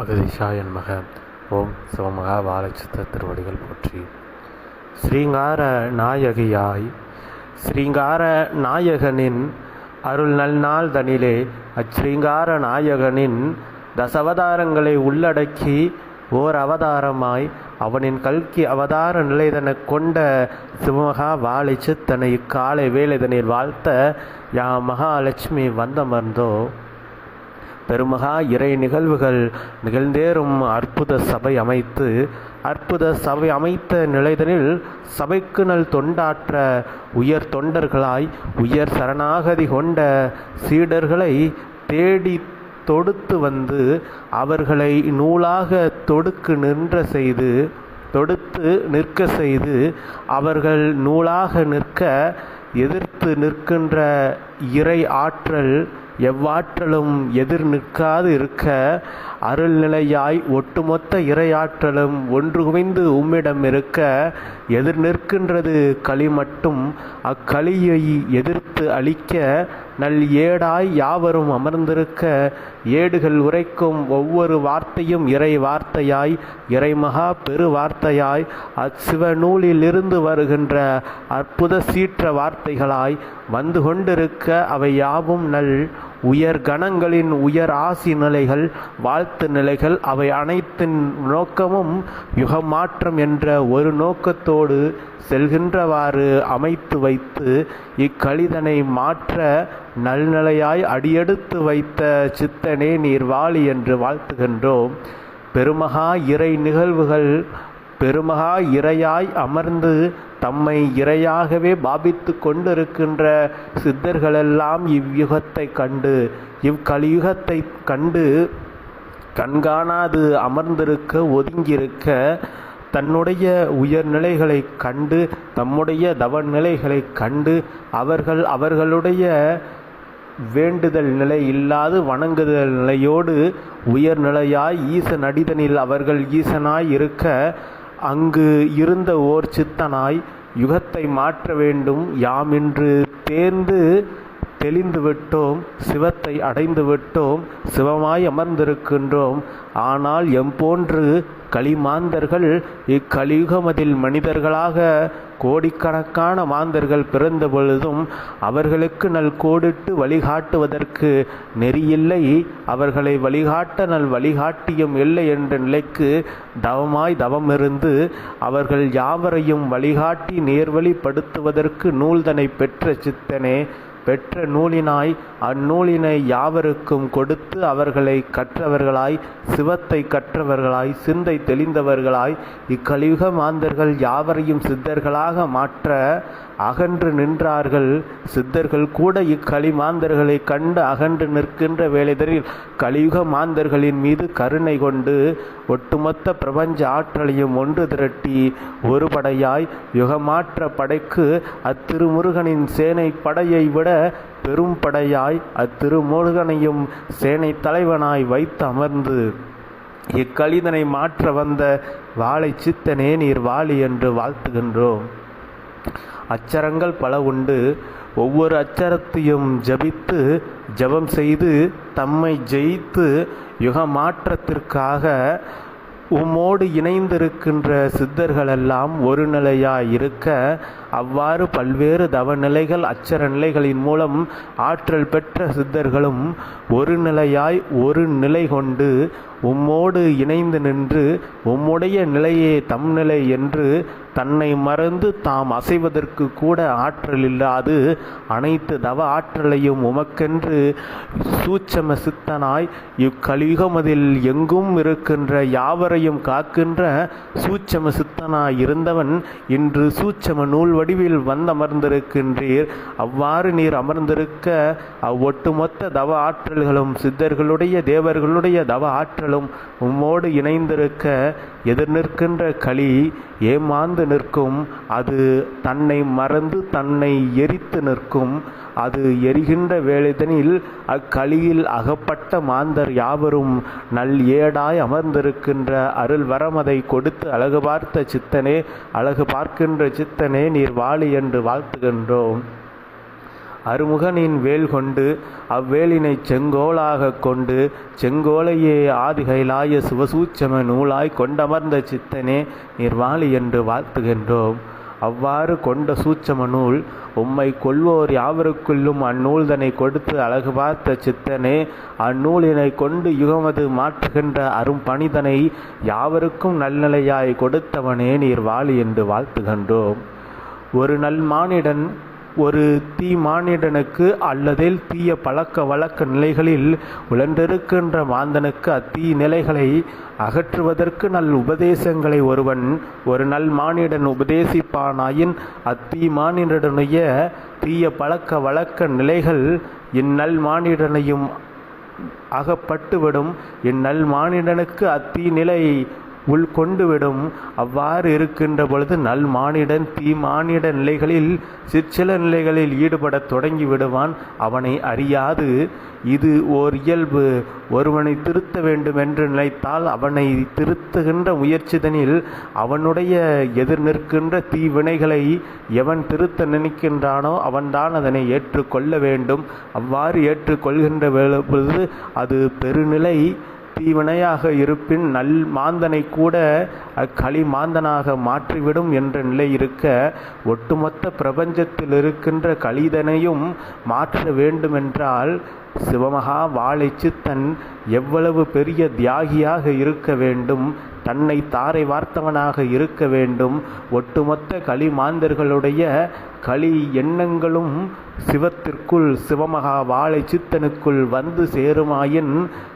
அகதிஷாயன் மக ஓம் சிவமகா பாலச்சித்த திருவடிகள் போற்றி. ஸ்ரீங்கார நாயகியாய் ஸ்ரீங்கார நாயகனின் அருள் நல்நாள் தனிலே அச்ரீங்கார நாயகனின் தசவதாரங்களை உள்ளடக்கி ஓர் அவதாரமாய் அவனின் கல்கி அவதார நிலைதனைக் கொண்ட சிவமகா வாழை தன்னை இக்காலை வேலைதனில் வாழ்த்த யா மகாலட்சுமி வந்தமர்ந்தோ. பெருமகா இறை நிகழ்வுகள் நிகழ்ந்தேறும் அற்புத சபை அமைத்து அற்புத சபை அமைத்த நிலைதனில் சபைக்கு நல் தொண்டாற்ற உயர் தொண்டர்களாய் உயர் சரணாகதி கொண்ட சீடர்களை தேடி தொடுத்து வந்து அவர்களை நூலாக தொடுக்கு நின்ற செய்து தொடுத்து நிற்க செய்து அவர்கள் நூலாக நிற்க எதிர்த்து நிற்கின்ற இறை ஆற்றல் எவ்வாற்றலும் எதிர் நிற்காது இருக்க அருள்நிலையாய் ஒட்டுமொத்த இறையாற்றலும் ஒன்று குவிந்து உம்மிடம் இருக்க எதிர் நிற்கின்றது களி மட்டும் அக்களியை எதிர்த்து அழிக்க நல் ஏடாய் யாவரும் அமர்ந்திருக்க ஏடுகள் உரைக்கும் ஒவ்வொரு வார்த்தையும் இறை வார்த்தையாய் இறைமகா பெரு வார்த்தையாய் அச்சிவ நூலிலிருந்து வருகின்ற அற்புத சீற்ற வார்த்தைகளாய் வந்து கொண்டிருக்க அவை யாவும் நல் உயர் கணங்களின் உயர் ஆசி நிலைகள் வாழ்த்து நிலைகள் அவை அனைத்தின் நோக்கமும் யுகமாற்றம் என்ற ஒரு நோக்கத்தோடு செல்கின்றவாறு அமைத்து வைத்து இக்கழிதனை மாற்ற நல்நிலையாய் அடியெடுத்து வைத்த சித்தனே நீர் வாழி என்று வாழ்த்துகின்றோம். பெருமகா இறை நிகழ்வுகள் பெருமகா இறையாய் அமர்ந்து தம்மை இறையாகவே பாபித்து கொண்டிருக்கின்ற சித்தர்களெல்லாம் இவ்யுகத்தை கண்டு இவ்கலியுகத்தை கண்டு கண்காணாது அமர்ந்திருக்க ஒதுங்கியிருக்க தன்னுடைய உயர்நிலைகளை கண்டு தம்முடைய தவநிலைகளை கண்டு அவர்கள் அவர்களுடைய வேண்டுதல் நிலை இல்லாது வணங்குதல் நிலையோடு உயர்நிலையாய் ஈசன் அடிதனில் அவர்கள் ஈசனாய் இருக்க அங்கு இருந்த ஓர் சித்தனாய் யுகத்தை மாற்ற வேண்டும் யாம் இன்று தேர்ந்து தெளிந்து விட்டோம் சிவத்தை அடைந்து விட்டோம் சிவமாய் அமர்ந்திருக்கின்றோம். ஆனால் எம்போன்று களிமாந்தர்கள் இக்கலியுகமதில் மனிதர்களாக கோடிக்கணக்கான மாந்தர்கள் பிறந்த பொழுதும் அவர்களுக்கு நல் கோடிட்டு வழிகாட்டுவதற்கு நெறியில்லை. அவர்களை வழிகாட்ட நல் வழிகாட்டியும் இல்லை என்ற நிலைக்கு தவமாய் தவமிருந்து அவர்கள் யாவரையும் வழிகாட்டி நேர்வழிப்படுத்துவதற்கு நூல்தனை பெற்ற சித்தனே பெற்ற நூலினாய் அந்நூலினை யாவருக்கும் கொடுத்து அவர்களை கற்றவர்களாய் சிவத்தை கற்றவர்களாய் சிந்தை தெளிந்தவர்களாய் இக்கலியுக மாந்தர்கள் யாவரையும் சித்தர்களாக மாற்ற அகன்று நின்றார்கள். சித்தர்கள் கூட இக்களி மாந்தர்களை கண்டு அகன்று நிற்கின்ற வேளைதரில் கலியுக மாந்தர்களின் மீது கருணை கொண்டு ஒட்டுமொத்த பிரபஞ்ச ஆற்றலையும் ஒன்று திரட்டி ஒரு படையாய் யுகமாற்ற படைக்கு அத்திருமுருகனின் சேனை படையை விட பெரும் படையாய் அத்திருமுருகனையும் சேனை தலைவனாய் வைத்து அமர்ந்து இக்கலிதனை மாற்ற வந்த வாழை சித்தனே நீர் வாழி என்று வாழ்த்துகின்றோம். அச்சரங்கள் பல உண்டு. ஒவ்வொரு அச்சரத்தையும் ஜபித்து ஜபம் செய்து தம்மை ஜெயித்து யுக மாற்றத்திற்காக உம்மோடு இணைந்திருக்கின்ற சித்தர்களெல்லாம் ஒரு நிலையாய் இருக்க அவ்வாறு பல்வேறு தவநிலைகள் அச்சர நிலைகளின் மூலம் ஆற்றல் பெற்ற சித்தர்களும் ஒரு நிலையாய் ஒரு நிலை கொண்டு உம்மோடு இணைந்து நின்று உம்முடைய நிலையே தம் நிலை என்று தன்னை மறந்து தாம் அசைவதற்கு கூட ஆற்றல் இல்லாது அனைத்து தவ ஆற்றலையும் உமக்கென்று சூட்சம சித்தனாய் இக்கலியுகமதில் எங்கும் இருக்கின்ற யாவரையும் காக்கின்ற சூட்சம சித்தனாய் இருந்தவன் இன்று சூட்சம நூல்வடி வடிவில் வந்தமர்ந்திருக்கின்றீர். அவ்வாறு நீர் அமர்ந்திருக்க அவ்வொட்டுமொத்த தவ ஆற்றல்களும் சித்தர்களுடைய தேவர்களுடைய தவ ஆற்றலும் உம்மோடு இணைந்திருக்க எதிர் நிற்கின்ற களி ஏமாந்து நிற்கும் அது தன்னை மறந்து தன்னை எரித்து நிற்கும். அது எரிகின்ற வேலைதனில் அக்களியில் அகப்பட்ட மாந்தர் யாவரும் நல் ஏடாய் அமர்ந்திருக்கின்ற அருள் வரமதை கொடுத்து அழகு பார்த்த சித்தனே அழகு பார்க்கின்ற சித்தனே நீர் வாழி என்று வாழ்த்துகின்றோம். அருமுகனின் வேல் கொண்டு அவ்வேலினை செங்கோலாகக் கொண்டு செங்கோலையே ஆதிகைலாய சிவசூச்சம நூலாய் கொண்டமர்ந்த சித்தனே நிர்வாளி என்று வாழ்த்துகின்றோம். அவ்வாறு கொண்ட சூட்சம நூல் உம்மை கொள்வோர் யாவருக்குள்ளும் அந்நூல்தனை கொடுத்து அழகு பார்த்த சித்தனே அந்நூலினை கொண்டு யுகமது மாற்றுகின்ற அரும்பணிதனை யாவருக்கும் நல்நிலையாய் கொடுத்தவனே நீர் வாழி என்று வாழ்த்துகின்றோம். ஒரு நல் மானிடன் ஒரு தீ மானிடனுக்கு அல்லது தீய பழக்க வழக்க நிலைகளில் உழன்றிருக்கின்ற மாந்தனுக்கு அத்தீ நிலைகளை அகற்றுவதற்கு நல் உபதேசங்களை ஒருவன் ஒரு நல் மானிடன் உபதேசிப்பானாயின் அத்தீ மானிடனுடைய தீய பழக்க வழக்க நிலைகள் இந்நல் மானிடனையும் அகப்பட்டுவிடும். இந்நல் மானிடனுக்கு அத்தீ நிலை உள்கொண்டுவிடும். அவ்வாறு இருக்கின்ற பொழுது நல் மானிடன் தீ மானிட நிலைகளில் சிற்சில நிலைகளில் ஈடுபடத் தொடங்கி விடுவான் அவனை அறியாது. இது ஓர் இயல்பு. ஒருவனை திருத்த வேண்டும் என்று நினைத்தால் அவனை திருத்துகின்ற முயற்சிதனில் அவனுடைய எதிர் நிற்கின்ற தீவினைகளை எவன் திருத்த நினைக்கின்றானோ அவன்தான் அதனை ஏற்றுக்கொள்ள வேண்டும். அவ்வாறு ஏற்றுக்கொள்கின்ற பொழுது அது பெருநிலை. தீவினையாக இருப்பின் நல் மாந்தனை கூட அக்களி மாந்தனாக மாற்றிவிடும் என்ற நிலை இருக்க ஒட்டுமொத்த பிரபஞ்சத்தில் இருக்கின்ற கலிதனையும் மாற்ற வேண்டுமென்றால் சிவமகா வாழை சித்தன் எவ்வளவு பெரிய தியாகியாக இருக்க வேண்டும் தன்னை தாரை வார்த்தவனாக இருக்க வேண்டும் ஒட்டுமொத்த களி மாந்தர்களுடைய களி எண்ணங்களும் சிவத்திற்குள் சிவமகா வாழை சித்தனுக்குள் வந்து சேருமாயின்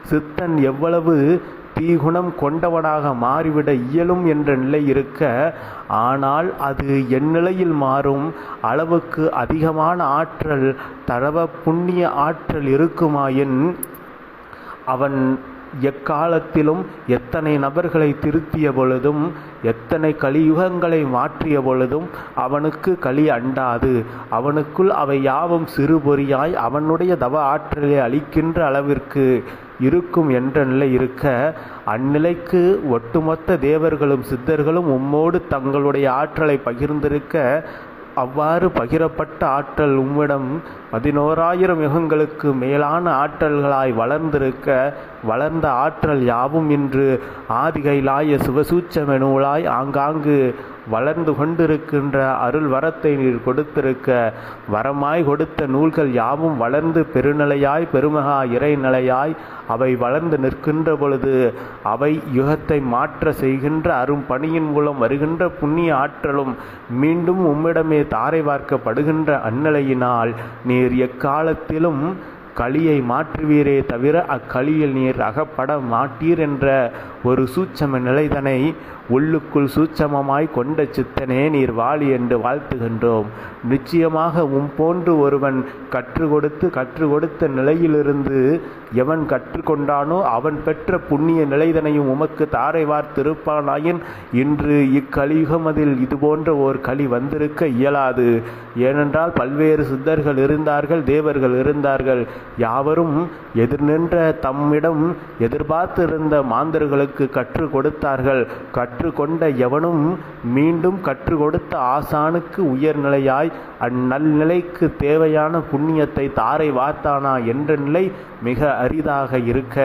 சித்தன் எவ்வளவு தீகுணம் கொண்டவனாக மாறிவிட இயலும் என்ற நிலை இருக்க ஆனால் அது எந்நிலையில் மாறும். அளவுக்கு அதிகமான ஆற்றல் தரவ புண்ணிய ஆற்றல் இருக்குமாயின் அவன் எக்காலத்திலும் எத்தனை நபர்களை திருத்திய பொழுதும் எத்தனை கலியுகங்களை மாற்றிய பொழுதும் அவனுக்கு களி அண்டாது. அவனுக்குள் அவை யாவும் சிறுபொறியாய் அவனுடைய தவ ஆற்றலை அளிக்கின்ற அளவிற்கு இருக்கும் என்ற நிலை இருக்க அந்நிலைக்கு ஒட்டுமொத்த தேவர்களும் சித்தர்களும் உம்மோடு தங்களுடைய ஆற்றலை பகிர்ந்திருக்க அவ்வாறு பகிரப்பட்ட ஆற்றல் உம்மிடம் பதினோராயிரம் யுகங்களுக்கு மேலான ஆற்றல்களாய் வளர்ந்திருக்க வளர்ந்த ஆற்றல் யாவும் இன்று ஆதிகைலாய சிவசூச்சமெனுவலாய் ஆங்காங்கு வளர்ந்து கொண்டிருக்கின்ற அருள் வரத்தை நீர் கொடுத்திருக்க வரமாய் கொடுத்த நூல்கள் யாவும் வளர்ந்து பெருநிலையாய் பெருமகா இறைநிலையாய் அவை வளர்ந்து நிற்கின்ற பொழுது அவை யுகத்தை மாற்ற செய்கின்ற அரும் பணியின் மூலம் வருகின்ற புண்ணிய ஆற்றலும் மீண்டும் உம்மிடமே தாரை வார்க்கப்படுகின்ற அந்நிலையினால் நீர் எக்காலத்திலும் களியை மாற்றுவீரே தவிர அக்களியில் நீர் அகப்பட மாட்டீர் என்ற ஒரு சூட்சம நிலைதனை உள்ளுக்குள் சூட்சமமாய் கொண்ட சித்தனே நீர் வாழி என்று வாழ்த்துகின்றோம். நிச்சயமாக உம் போன்று ஒருவன் கற்றுக் கொடுத்து கற்றுக் கொடுத்த நிலையிலிருந்து எவன் கற்றுக்கொண்டானோ அவன் பெற்ற புண்ணிய நிலைதனையும் உமக்கு தாரை வார்த்திருப்பானாயின் இன்று இக்கலியுகமதில் இது இதுபோன்ற ஓர் களி வந்திருக்க இயலாது. ஏனென்றால் பல்வேறு சித்தர்கள் இருந்தார்கள் தேவர்கள் இருந்தார்கள். யாவரும் எதிர் நின்ற தம்மிடம் எதிர்பார்த்திருந்த மாந்தர்களுக்கு கற்றுக் கொடுத்தார்கள். கற்றுக்கொண்ட எவனும் மீண்டும் கற்றுக் கொடுத்த ஆசானுக்கு உயர்நிலையாய் அந்நல்நிலைக்கு தேவையான புண்ணியத்தை தாரை வார்த்தானா என்ற நிலை மிக அரிதாக இருக்க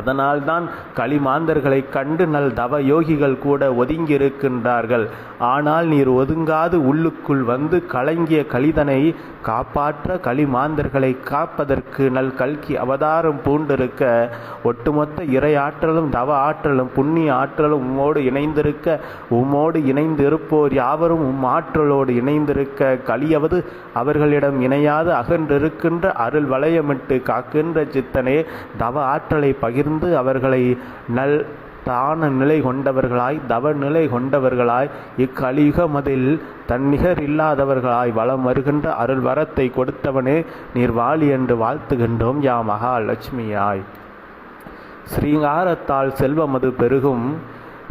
அதனால்தான் களிமாந்தர்களைக் கண்டு நல் தவ யோகிகள் கூட ஒதுங்கியிருக்கின்றார்கள். ஆனால் நீர் ஒதுங்காது உள்ளுக்குள் வந்து கலங்கிய கலிதனை காப்பாற்ற களிமாந்தர்களை காப்பதற்கு நல் கல்கி அவதாரம் பூண்டிருக்க ஒட்டுமொத்த இறை ஆற்றலும் தவ ஆற்றலும் புண்ணிய ஆற்றலும் உம்மோடு இணைந்திருக்க உம்மோடு இணைந்து இருப்போர் யாவரும் உம் ஆற்றலோடு இணைந்திருக்க கலியவது அவர்களிடம் இணையாது அகன்றிருக்கின்ற அருள் வளையமிட்டு காக்கின்ற சித்தனே தவ ஆற்றலை பகிர்ந்து அவர்களை நல் தான நிலை கொண்டவர்களாய் தவ நிலை கொண்டவர்களாய் இக்கலியுகமதில் தன்னிகர் இல்லாதவர்களாய் வலம் வருகின்ற அருள் வரத்தை கொடுத்தவனே நீர் வாழி என்று வாழ்த்துகின்றோம் யா மகாலட்சுமியாய். ஸ்ரீங்காரத்தால் செல்வமது பெருகும்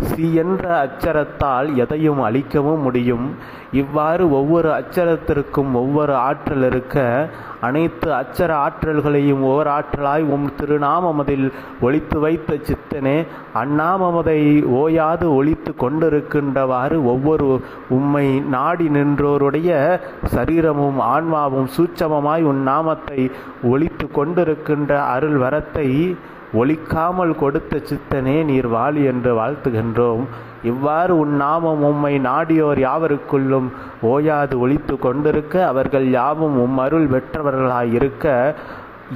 சி என்ற அச்சரத்தால் எதையும் அழிக்கவும் முடியும். இவ்வாறு ஒவ்வொரு அச்சரத்திற்கும் ஒவ்வொரு ஆற்றல் இருக்க அனைத்து அச்சர ஆற்றல்களையும் ஓர் ஆற்றலாய் உம் திருநாமமதில் ஒழித்து வைத்த சித்தனே அந்நாமமதை ஓயாது ஒழித்து கொண்டிருக்கின்றவாறு ஒவ்வொரு உம்மை நாடி நின்றோருடைய சரீரமும் ஆன்மாவும் சூட்சமமாய் உன் நாமத்தை ஒழித்து கொண்டிருக்கின்ற அருள் வரத்தை ஒழிக்காமல் கொடுத்த சித்தனே நீர் வாழி என்று வாழ்த்துகின்றோம். இவ்வாறு உன் நாமம் உம்மை நாடியோர் யாவருக்குள்ளும் ஓயாது ஒழித்து கொண்டிருக்க அவர்கள் யாவும் உம் அருள் பெற்றவர்களாயிருக்க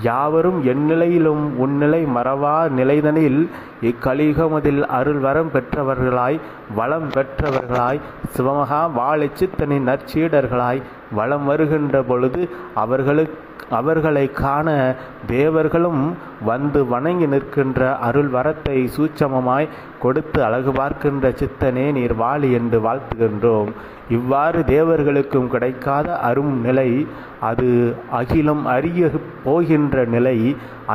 யாவரும் எந்நிலையிலும் உன்னிலை மறவா நிலைதனில் இக்கலிகமதில் அருள் வரம் பெற்றவர்களாய் வளம் பெற்றவர்களாய் சிவமகா வாழைச்சித்தனின் நற்சீடர்களாய் வளம் வருகின்ற பொழுது அவர்களுக்கு அவர்களை காண தேவர்களும் வந்து வணங்கி நிற்கின்ற அருள் வரத்தை சூட்சமமாய் கொடுத்து அழகு பார்க்கின்ற சித்தனே நீர் வாழி என்று வாழ்த்துகின்றோம். இவ்வாறு தேவர்களுக்கும் கிடைக்காத அரும் நிலை அது அகிலம் அறிய போகின்ற நிலை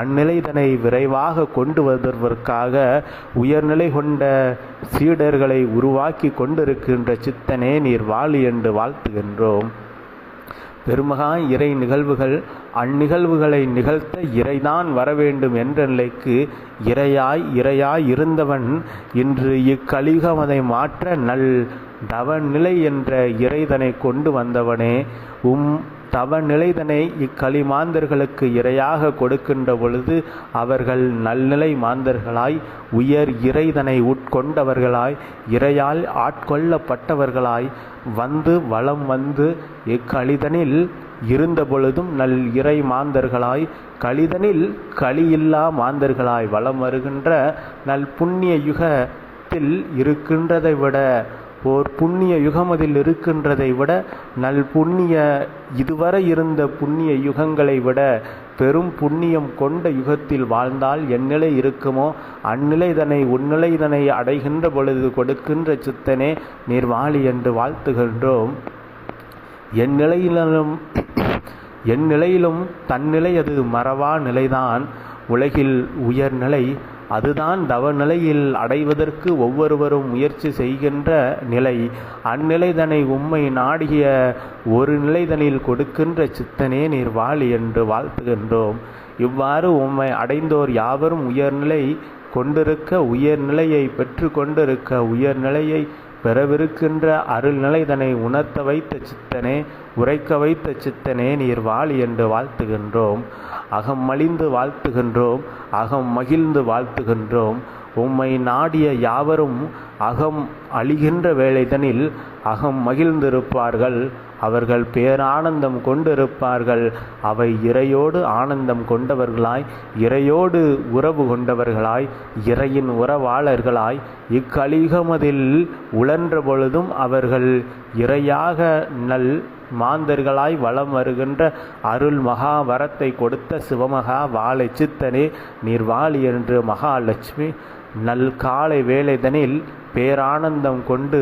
அந்நிலைதனை விரைவாக கொண்டு வருவதற்காக உயர்நிலை கொண்ட சீடர்களை உருவாக்கி கொண்டிருக்கின்ற சித்தனே நீர் வாழி என்று வாழ்த்துகின்றோம். பெருமகா இறை நிகழ்வுகள் அந்நிகழ்வுகளை நிகழ்த்த இறைதான் வரவேண்டும் என்ற நிலைக்கு இறையாய் இறையாய் இருந்தவன் இன்று இக்கலிகமதை மாற்ற நல் தவநிலை என்ற இறைதனை கொண்டு வந்தவனே. உம் தவநிலைதனை இக்களிமாந்தர்களுக்கு இரையாக கொடுக்கின்ற பொழுது அவர்கள் நல்நிலை மாந்தர்களாய் உயர் இறைதனை உட்கொண்டவர்களாய் இறையால் ஆட்கொள்ளப்பட்டவர்களாய் வந்து வளம் வந்து இக்களிதனில் இருந்த பொழுதும் நல் இறை மாந்தர்களாய் கலிதனில் களியில்லா மாந்தர்களாய் வளம் வருகின்ற நல் புண்ணிய யுகத்தில் இருக்கின்றதை விட ஓர் புண்ணிய யுகம் அதில் இருக்கின்றதை விட நல் புண்ணிய இதுவரை இருந்த புண்ணிய யுகங்களை விட பெரும் புண்ணியம் கொண்ட யுகத்தில் வாழ்ந்தால் எந்நிலை இருக்குமோ? அந்நிலைதனை உன்னிலைதனை அடைகின்ற பொழுது கொடுக்கின்ற சித்தனே நீர் வாழி என்று வாழ்த்துகின்றோம். என் நிலையிலும் என் நிலையிலும் தன்னிலை அது மறவா நிலைதான். உலகில் உயர்நிலை அதுதான் தவநிலையில் அடைவதற்கு ஒவ்வொருவரும் முயற்சி செய்கின்ற நிலை. அந்நிலைதனை உம்மை நாடிய ஒரு நிலைதனில் கொடுக்கின்ற சித்தனே நீர் வாழி என்று வாழ்த்துகின்றோம். இவ்வாறு உம்மை அடைந்தோர் யாவரும் உயர்நிலை கொண்டிருக்க உயர்நிலையை பெற்று கொண்டிருக்க உயர்நிலையை பெறவிருக்கின்ற அருள்நிலைதனை உணர்த்த வைத்த சித்தனே உரைக்க வைத்த சித்தனே நீர் வாழி என்று வாழ்த்துகின்றோம். அகம் மலிந்து வாழ்த்துகின்றோம் அகம் மகிழ்ந்து வாழ்த்துகின்றோம். உம்மை நாடிய யாவரும் அகம் அழிகின்ற வேளைதனில் அகம் மகிழ்ந்திருப்பார்கள். அவர்கள் பேரானந்தம் கொண்டிருப்பார்கள். அவை இறையோடு ஆனந்தம் கொண்டவர்களாய் இறையோடு உறவு கொண்டவர்களாய் இறையின் உறவாளர்களாய் இக்கலிகமதில் உழன்ற பொழுதும் அவர்கள் இறையாக நல் மாந்தர்களாய் வலம் வருகின்ற அருள் மகா வரத்தை கொடுத்த சிவமகா வாழை சித்தனே நீர் வாழி என்று மகாலட்சுமி நல் காலை வேலைதனில் பேரானந்தம் கொண்டு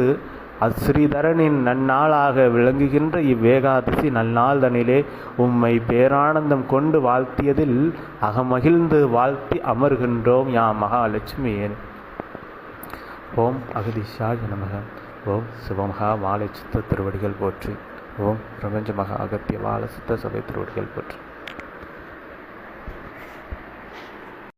அஸ்ரீதரனின் நன்னாளாக விளங்குகின்ற இவ்வேகாதசி நல்நாள்தனிலே உம்மை பேரானந்தம் கொண்டு வாழ்த்தியதில் அகமகிழ்ந்து வாழ்த்தி அமர்கின்றோம் யா மகாலட்சுமியே. ஓம் அகதிஷா நமக. ஓம் சிவமகா வாழை சித்த திருவடிகள் போற்றி. ஓம் பிரபஞ்ச மகா அகத்திய வாழ சித்த சபை திருவடிகள் போற்றி.